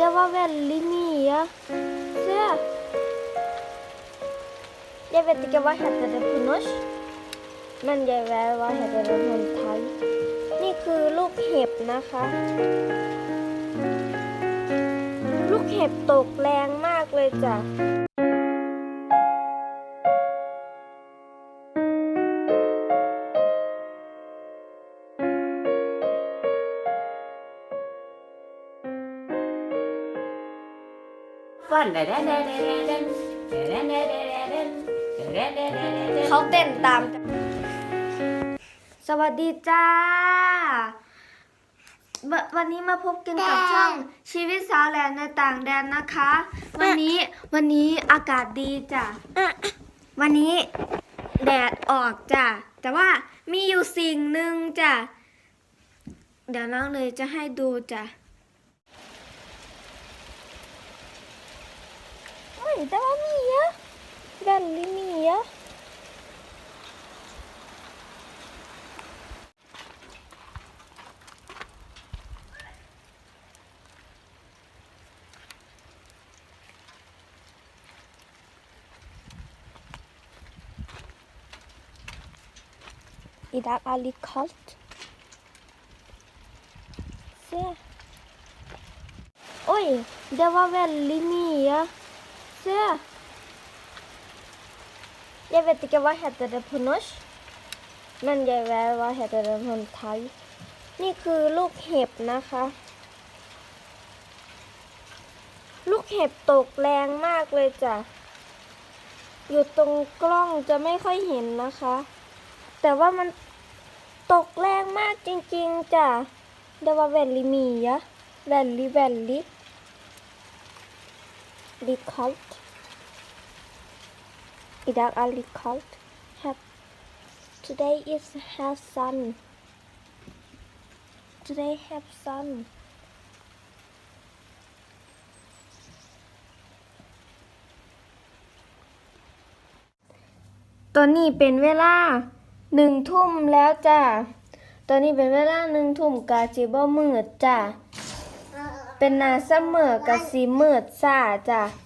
det var veldig mye. Se. Jeg vet ikke hva heter det på norsk, men jeg vet hva heter det på thai. นี่คือลูกเห็บนะคะ ลูกเห็บตกแรงมากเลยจ้ะ นเดเดเดเดเดเดเดเดเดเดเดเดเดเขาเต้นตาม สวัสดีจ้าววันนี้มาพบกันกับช่องชีวิตสาวแหลนในต่างแดนนะคะ วันนี้วันนี้อากาศดีจ้ะวันนี้แดดออกจ้ะแต่ว่ามีอยู่สิ่งหนึ่งจ้ะเดี๋ยวน้องเลยจะให้ดูจ้ะ Oi, det var mye. Veldig mye. I dag er det litt kaldt. Se. Oi, det var veldig mye. Se. Jeg vet ikke hva heter det på norsk, men jeg vet hva heter det på thai. นี่คือลูกเห็บนะคะ ลูกเห็บตกแรงมากเลยจ้ะ อยู่ตรงกล้องจะไม่ค่อยเห็นนะคะ แต่ว่ามันตกแรงมากจริงๆจ้ะเดว่าแวลลิมีอะแวลลิแวลลิลิค อลต์อีดักอาลิคอลต์ have today is have sun today have sun ตอนนี้เป็นเวลาหนึ่งทุ่มแล้วจ้ะ ตอนนี้เป็นเวลาหนึ่งทุ่มกาจิบ่มืดจ้ะ เป็นนาเสมอกะสีมืดซ่าจ้ะ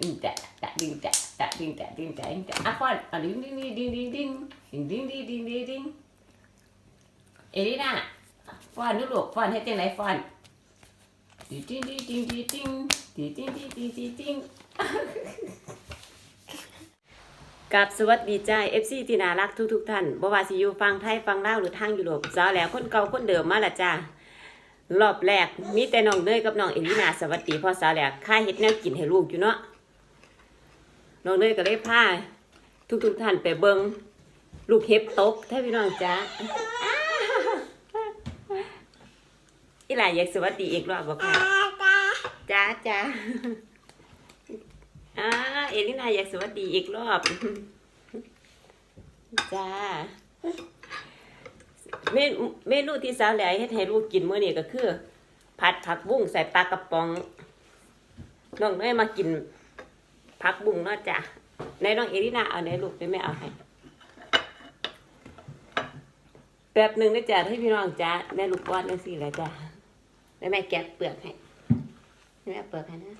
ดิ้งจะจะดิ้งจะจะดิ้งจะดิ้งจะดิ้งจะอะฟอนอะดิ้งดิ้งดิ้งดิ้งดิ้งดิ้งดิ้งดิ้งดิ้งดิ้งดิ้งเอลิน่าฟอนดูลูกฟอนให้เต้นไหนฟอนดิ้งดิ้งดิ้งดิ้งดิ้งดิ้งดิ้งดิ้งดิ้งดิ้งดิ้งกับสวัสดีจ้า FC ที่น่ารักทุกทุกท่านบ่ว่าสิอยู่ฟังไทยฟังลาวหรือทางยุโรปสาวแล้วคนเก่าคนเดิมมาละจ้ารอบแรกมีแต่น้องเนยกับน้องเอลินาสวัสดีพ่อสาวแล้วค่าเฮ็ดแนวกินให้ลูกอยู่เนาะ น้องเนยก็เลยพาทุกทุกท่านไปเบิงลูกเห็บตกถ้าพี่น้องจ้าอีหลายอยากสวัสดีอีกรอบบ่ค่ะจ้าจ้าอ่าเอลินาอยากสวัสดีอีกรอบจ้าเมนูเมนูที่สาวแหล่เฮ็ดให้ลูกกินเมื้อนี้ก็คือ ผัดผักบุ้งใส่ปลากระป๋องน้องเนยมากิน ผักบุ้งเนาะจ้ะในน้องเอลินาเอาไหนลูกได้ไม่เอาให้แป๊บหนึ่งนะจ้ะให้พี่น้องจ้าแม่ลูกก้อนจังซี่แหละจ้ะแล้วแม่แกะเปลือกให้แม่เปลือกให้นะ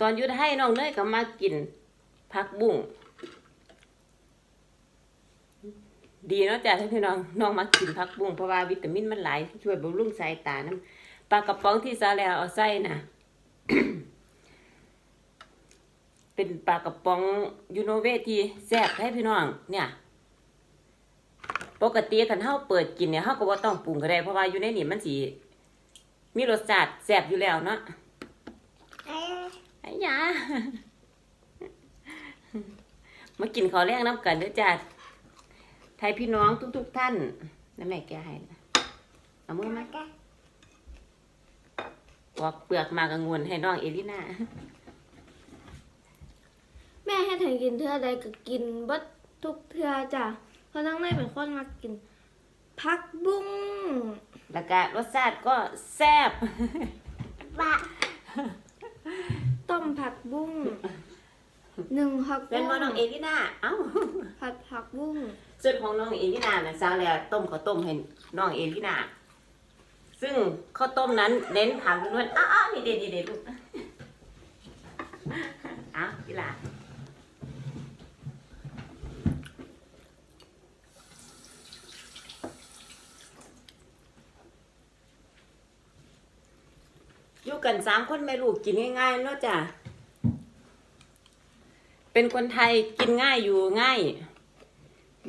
ตอนยุดให้น้องเนยก็มากินผักบุ้งดีเนาะจ้ะท่านพี่น้องน้องมากินผักบุ้งเพราะว่าวิตามินมันหลายช่วยบำรุงสายตาน้ำ ปลากระป๋องที่ซาแล้วเอาใส่น่ะเป็นปลากระป๋องยูโนเวทีแซ่บให้พี่น้อง เนี่ย ปกติคันเฮาเปิดกินเนี่ยเฮาก็บ่ต้องปรุงก็ได้เพราะว่าอยู่ในนี่มันสิมีรสชาติแซ่บอยู่แล้วเนาะไอ้ยามากินข้าวแรงน้ำกันเด้อจ้าไทยพี่น้องทุกๆท่านนั่นแม่แกให้นะเอามือมา ปอกเปลือกมากระงวนให้น้องเอลิน่าแม่ให้ถึงกินเทื่อใดก็กินเบิดทุกเทื่อจ้ะเพราะทั้งในเป็นคนมากินผักบุ้งแล้วก็รสชาติก็แซ่บต้มผักบุ้งหนึ่งผักเป็นบุ้บ่น้องเอลิน่าเอ้า ผัดผักบุ้งส่วนของน้องเอลินานะซาแล้วต้มข้าวต้มให้น้องเอลินา ซึ่งข้าวต้มนั้นเน้นผักล้วนอ้าวนี่เด็ดๆเด็ดลูกอ้าวกีฬาอยู่กันสามคนแม่ลูกกินง่ายๆเนาะจ้ะ เป็นคนไทยกินง่ายอยู่ง่าย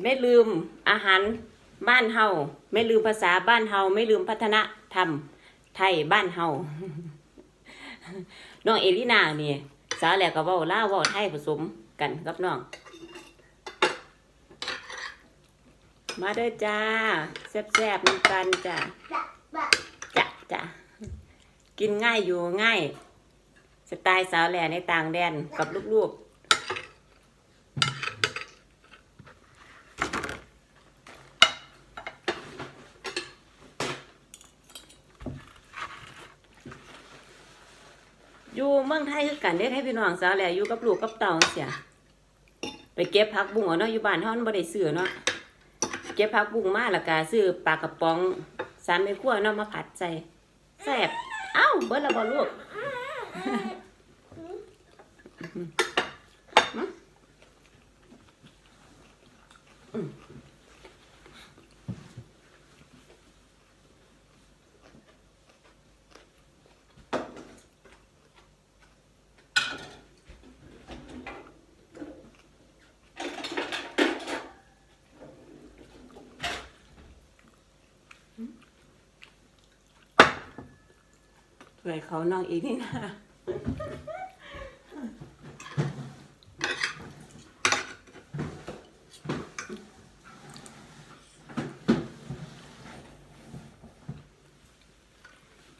ไม่ลืมอาหารบ้านเฮาไม่ลืมภาษาบ้านเฮาไม่ลืมพัฒนา ธรรมไทยบ้านเฮาน้องเอลินานี่สาวแหลกก็เว้าลาวเว้าไทยผสมกันกับน้อง มาเด้อจ้า แซ่บๆน้ำกันจ้าจ้ะจ้ะกินง่ายอยู่ง่าย สไตล์สาวแหล่ในต่างแดนกับลูกๆ อยู่เมืองไทยคือกันได้ให้พี่น้องสาวแหละอยู่กับลูกกับเต่าเสียไปเก็บผักบุ้งเอาเนาะอยู่บ้านเฮามันบ่ได้ซื้อเนาะเก็บผักบุ้งมาแล้วก็ซื้อปลากระป๋องสามเม็ดขั้วเนาะมาผัดใส่แซ่บเอ้าเบิดแล้วบ่ลูก เผื่อเขาน้องอีกนี่นะ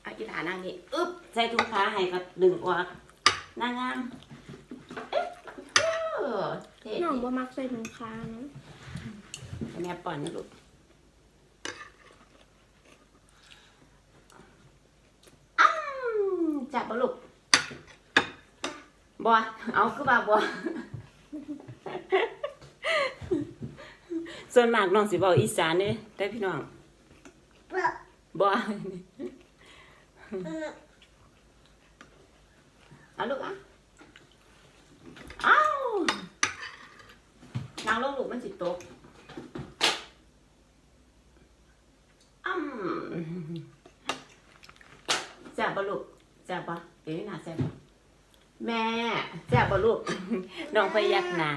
อากีฬานั่งนี่อึ๊บใส่ถุงขาให้ก็ดึงออกนางงามเอ๊ะเออเท่น้องดีบ่มักใส่ถุงคาเนาะแม่ป่อนนะลูกอ้ำจับบ่ลูก บัวเอาคือว่าบัวส่วนมากน้องสิบอกอีสานเด้แต่พี่น้องบัวเอาลูกอะเอ้าวนั่งลงลูกมันสิตกอืมแซ่บปะลูกแซ่บปะเดี๋ยวนี้นาแซ่บปะ แม่แซ่บปะลูก น้องพยักหน้า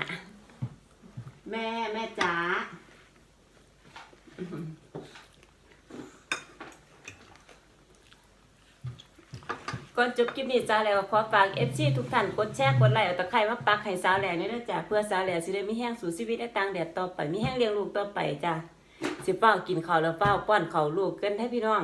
แม่แม่จ๋าก่อนจบคลิปนี้จ้าแล้วขอฝาก FC ทุกท่านกดแชร์กดไลค์เอาตะไคร้มาปักให้สาวแหล่นี่นะจ้ะเพื่อสาวแหล่สิได้มีแห้งสู่ชีวิตได้ต่างแดดต่อไปมีแห้งเลี้ยงลูกต่อไปจ้ะสิเฝ้ากินข้าวแล้วเฝ้าป้อนข้าวลูกเกินให้พี่น้อง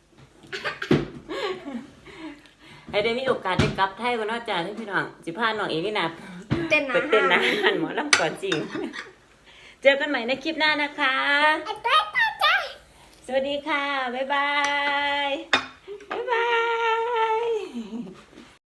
ได้มีโอกาสได้กลับไทยกันเนาะจ้าท่านพี่น้องสิพาน้องเองนี่นะเต้นไปอาเต้นหานะรหันหมอลำก่อนจริง เจอกันใหม่ในคลิปหน้านะคะ สวัสดีค่ะ บ๊ายบายบ๊ายบา